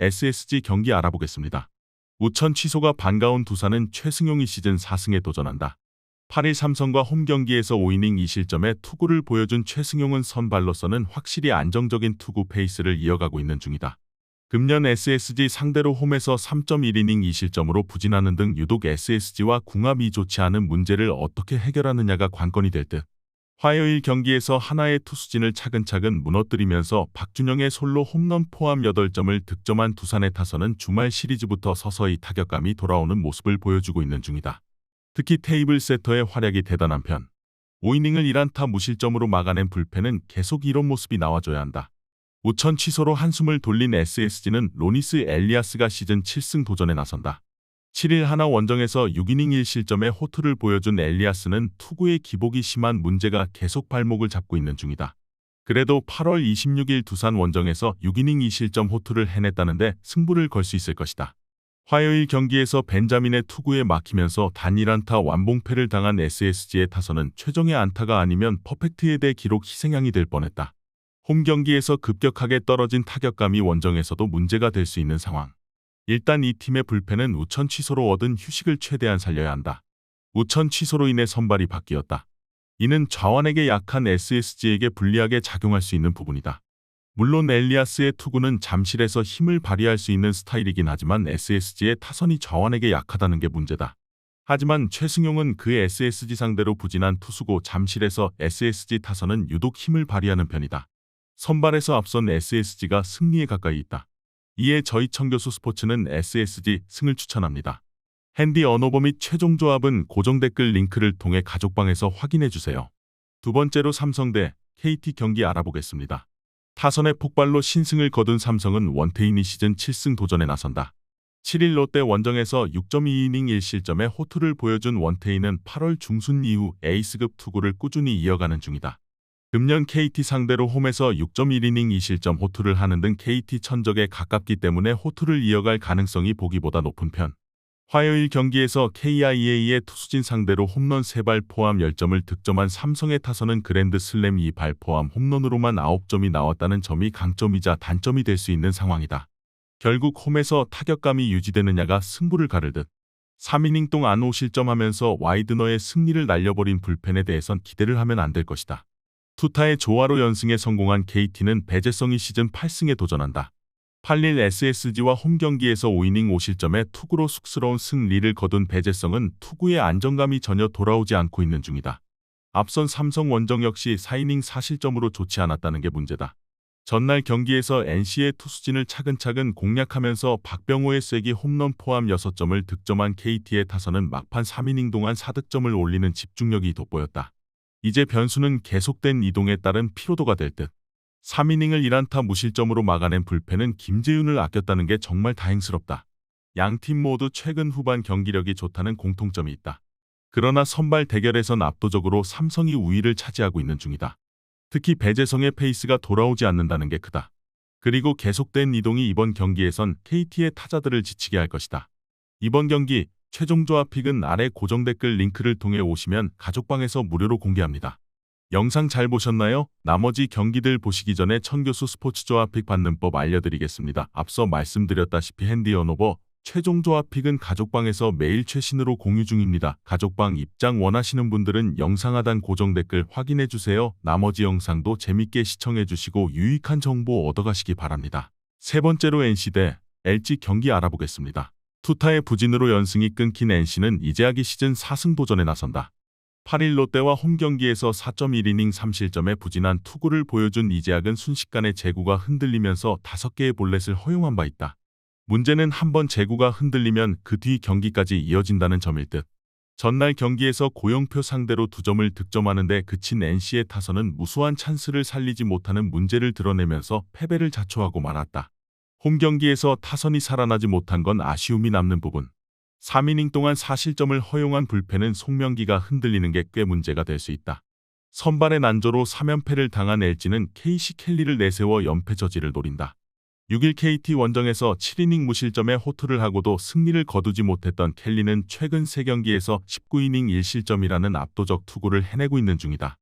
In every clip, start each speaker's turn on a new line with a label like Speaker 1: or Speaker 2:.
Speaker 1: SSG 경기 알아보겠습니다. 우천 취소가 반가운 두산은 최승용이 시즌 4승에 도전한다. 8일 삼성과 홈 경기에서 5이닝 2실점의 투구를 보여준 최승용은 선발로서는 확실히 안정적인 투구 페이스를 이어가고 있는 중이다. 금년 SSG 상대로 홈에서 3.1이닝 2실점으로 부진하는 등 유독 SSG와 궁합이 좋지 않은 문제를 어떻게 해결하느냐가 관건이 될 듯. 화요일 경기에서 하나의 투수진을 차근차근 무너뜨리면서 박준영의 솔로 홈런 포함 8점을 득점한 두산의 타선은 주말 시리즈부터 서서히 타격감이 돌아오는 모습을 보여주고 있는 중이다. 특히 테이블 세터의 활약이 대단한 편. 5이닝을 1안타 무실점으로 막아낸 불펜은 계속 이런 모습이 나와줘야 한다. 우천 취소로 한숨을 돌린 SSG는 로니스 엘리아스가 시즌 7승 도전에 나선다. 7일 하나 원정에서 6이닝 1실점의 호투를 보여준 엘리아스는 투구의 기복이 심한 문제가 계속 발목을 잡고 있는 중이다. 그래도 8월 26일 두산 원정에서 6이닝 2실점 호투를 해냈다는데 승부를 걸 수 있을 것이다. 화요일 경기에서 벤자민의 투구에 막히면서 단일 안타 완봉패를 당한 SSG의 타선은 최종의 안타가 아니면 퍼펙트에 대해 기록 희생양이 될 뻔했다. 홈 경기에서 급격하게 떨어진 타격감이 원정에서도 문제가 될 수 있는 상황. 일단 이 팀의 불펜은 우천 취소로 얻은 휴식을 최대한 살려야 한다. 우천 취소로 인해 선발이 바뀌었다. 이는 좌완에게 약한 SSG에게 불리하게 작용할 수 있는 부분이다. 물론 엘리아스의 투구는 잠실에서 힘을 발휘할 수 있는 스타일이긴 하지만 SSG의 타선이 좌완에게 약하다는 게 문제다. 하지만 최승용은 그 SSG 상대로 부진한 투수고 잠실에서 SSG 타선은 유독 힘을 발휘하는 편이다. 선발에서 앞선 SSG가 승리에 가까이 있다. 이에 저희 청교수 스포츠는 SSG 승을 추천합니다. 핸디 언어버 및 최종 조합은 고정 댓글 링크를 통해 가족방에서 확인해 주세요. 두 번째로 삼성 대 KT 경기 알아보겠습니다. 타선의 폭발로 신승을 거둔 삼성은 원태인이 시즌 7승 도전에 나선다. 7일 롯데 원정에서 6.2이닝 1실점의 호투를 보여준 원태인은 8월 중순 이후 에이스급 투구를 꾸준히 이어가는 중이다. 금년 KT 상대로 홈에서 6.1이닝 2실점 호투를 하는 등 KT 천적에 가깝기 때문에 호투를 이어갈 가능성이 보기보다 높은 편. 화요일 경기에서 KIA의 투수진 상대로 홈런 3발 포함 10점을 득점한 삼성의 타선은 그랜드 슬램 2발 포함 홈런으로만 9점이 나왔다는 점이 강점이자 단점이 될 수 있는 상황이다. 결국 홈에서 타격감이 유지되느냐가 승부를 가를 듯. 3이닝 동안 5실점하면서 와이드너의 승리를 날려버린 불펜에 대해선 기대를 하면 안 될 것이다. 투타의 조화로 연승에 성공한 KT는 배재성이 시즌 8승에 도전한다. 8일 SSG와 홈 경기에서 5이닝 5실점의 투구로 쑥스러운 승리를 거둔 배재성은 투구의 안정감이 전혀 돌아오지 않고 있는 중이다. 앞선 삼성 원정 역시 4이닝 4실점으로 좋지 않았다는 게 문제다. 전날 경기에서 NC의 투수진을 차근차근 공략하면서 박병호의 쐐기 홈런 포함 6점을 득점한 KT의 타선은 막판 3이닝 동안 4득점을 올리는 집중력이 돋보였다. 이제 변수는 계속된 이동에 따른 피로도가 될 듯. 3이닝을 1안타 무실점으로 막아낸 불펜은 김재윤을 아꼈다는 게 정말 다행스럽다. 양 팀 모두 최근 후반 경기력이 좋다는 공통점이 있다. 그러나 선발 대결에선 압도적으로 삼성이 우위를 차지하고 있는 중이다. 특히 배재성의 페이스가 돌아오지 않는다는 게 크다. 그리고 계속된 이동이 이번 경기에선 KT의 타자들을 지치게 할 것이다. 이번 경기 최종 조합 픽은 아래 고정 댓글 링크를 통해 오시면 가족방에서 무료로 공개합니다. 영상 잘 보셨나요? 나머지 경기들 보시기 전에 천교수 스포츠 조합 픽 받는 법 알려드리겠습니다. 앞서 말씀드렸다시피 핸디 언오버 최종 조합 픽은 가족방에서 매일 최신으로 공유 중입니다. 가족방 입장 원하시는 분들은 영상 하단 고정 댓글 확인해 주세요. 나머지 영상도 재밌게 시청해 주시고 유익한 정보 얻어가시기 바랍니다. 세 번째로 NC 대 LG 경기 알아보겠습니다. 투타의 부진으로 연승이 끊긴 NC는 이재학이 시즌 4승 도전에 나선다. 8일 롯데와 홈 경기에서 4.1이닝 3실점의 부진한 투구를 보여준 이재학은 순식간에 제구가 흔들리면서 5개의 볼넷을 허용한 바 있다. 문제는 한번 제구가 흔들리면 그 뒤 경기까지 이어진다는 점일 듯. 전날 경기에서 고영표 상대로 두 점을 득점하는데 그친 NC의 타선은 무수한 찬스를 살리지 못하는 문제를 드러내면서 패배를 자초하고 말았다. 홈 경기에서 타선이 살아나지 못한 건 아쉬움이 남는 부분. 3이닝 동안 4실점을 허용한 불펜은 송명기가 흔들리는 게 꽤 문제가 될 수 있다. 선발의 난조로 3연패를 당한 LG는 KC 켈리를 내세워 연패 저지를 노린다. 6일 KT 원정에서 7이닝 무실점에 호투를 하고도 승리를 거두지 못했던 켈리는 최근 3경기에서 19이닝 1실점이라는 압도적 투구를 해내고 있는 중이다.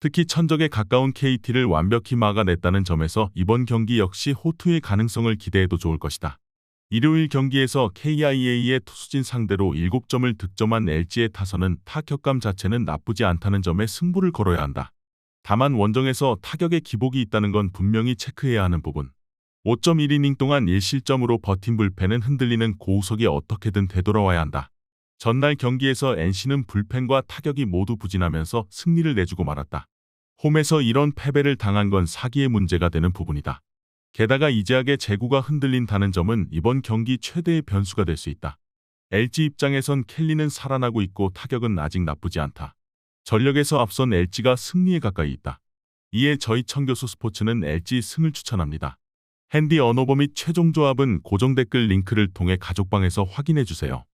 Speaker 1: 특히 천적에 가까운 KT를 완벽히 막아냈다는 점에서 이번 경기 역시 호투의 가능성을 기대해도 좋을 것이다. 일요일 경기에서 KIA의 투수진 상대로 7점을 득점한 LG의 타선은 타격감 자체는 나쁘지 않다는 점에 승부를 걸어야 한다. 다만 원정에서 타격의 기복이 있다는 건 분명히 체크해야 하는 부분. 5.1이닝 동안 1실점으로 버틴 불펜은 흔들리는 고우석이 어떻게든 되돌아와야 한다. 전날 경기에서 NC는 불펜과 타격이 모두 부진하면서 승리를 내주고 말았다. 홈에서 이런 패배를 당한 건 사기의 문제가 되는 부분이다. 게다가 이재학의 제구가 흔들린다는 점은 이번 경기 최대의 변수가 될 수 있다. LG 입장에선 켈리는 살아나고 있고 타격은 아직 나쁘지 않다. 전력에서 앞선 LG가 승리에 가까이 있다. 이에 저희 청교수 스포츠는 LG 승을 추천합니다. 핸디 언어버 및 최종 조합은 고정 댓글 링크를 통해 가족방에서 확인해 주세요.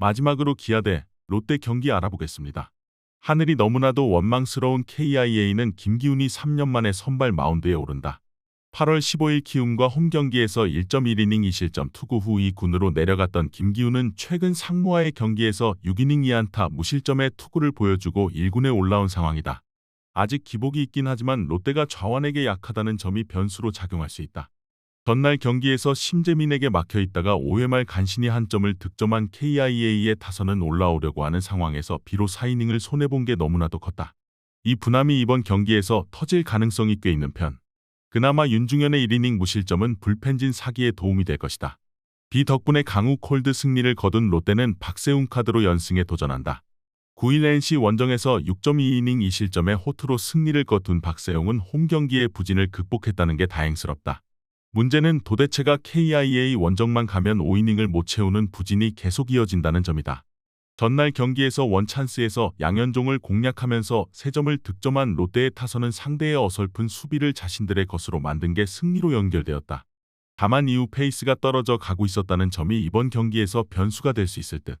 Speaker 1: 마지막으로 기아 대 롯데 경기 알아보겠습니다. 하늘이 너무나도 원망스러운 KIA는 김기훈이 3년 만에 선발 마운드에 오른다. 8월 15일 키움과 홈 경기에서 1.1이닝 2실점 투구 후 2군으로 내려갔던 김기훈은 최근 상무와의 경기에서 6이닝 2안타 무실점의 투구를 보여주고 1군에 올라온 상황이다. 아직 기복이 있긴 하지만 롯데가 좌완에게 약하다는 점이 변수로 작용할 수 있다. 전날 경기에서 심재민에게 막혀 있다가 5회 말 간신히 한 점을 득점한 KIA의 타선은 올라오려고 하는 상황에서 비로 4이닝을 손해본 게 너무나도 컸다. 이 분함이 이번 경기에서 터질 가능성이 꽤 있는 편. 그나마 윤중현의 1이닝 무실점은 불펜진 사기에 도움이 될 것이다. 비 덕분에 강우 콜드 승리를 거둔 롯데는 박세웅 카드로 연승에 도전한다. 9일 NC 원정에서 6.2이닝 2실점의 호투로 승리를 거둔 박세웅은 홈 경기의 부진을 극복했다는 게 다행스럽다. 문제는 도대체가 KIA 원정만 가면 5이닝을 못 채우는 부진이 계속 이어진다는 점이다. 전날 경기에서 원찬스에서 양현종을 공략하면서 3점을 득점한 롯데의 타선은 상대의 어설픈 수비를 자신들의 것으로 만든 게 승리로 연결되었다. 다만 이후 페이스가 떨어져 가고 있었다는 점이 이번 경기에서 변수가 될 수 있을 듯.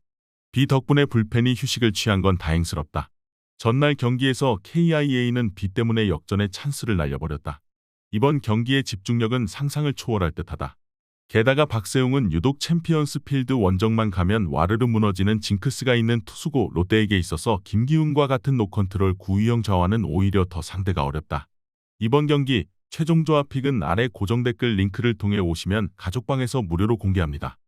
Speaker 1: 비 덕분에 불펜이 휴식을 취한 건 다행스럽다. 전날 경기에서 KIA는 비 때문에 역전의 찬스를 날려버렸다. 이번 경기의 집중력은 상상을 초월할 듯하다. 게다가 박세웅은 유독 챔피언스 필드 원정만 가면 와르르 무너지는 징크스가 있는 투수고 롯데에게 있어서 김기훈과 같은 노컨트롤 구위형 좌완은 오히려 더 상대가 어렵다. 이번 경기 최종 조합 픽은 아래 고정 댓글 링크를 통해 오시면 가족방에서 무료로 공개합니다.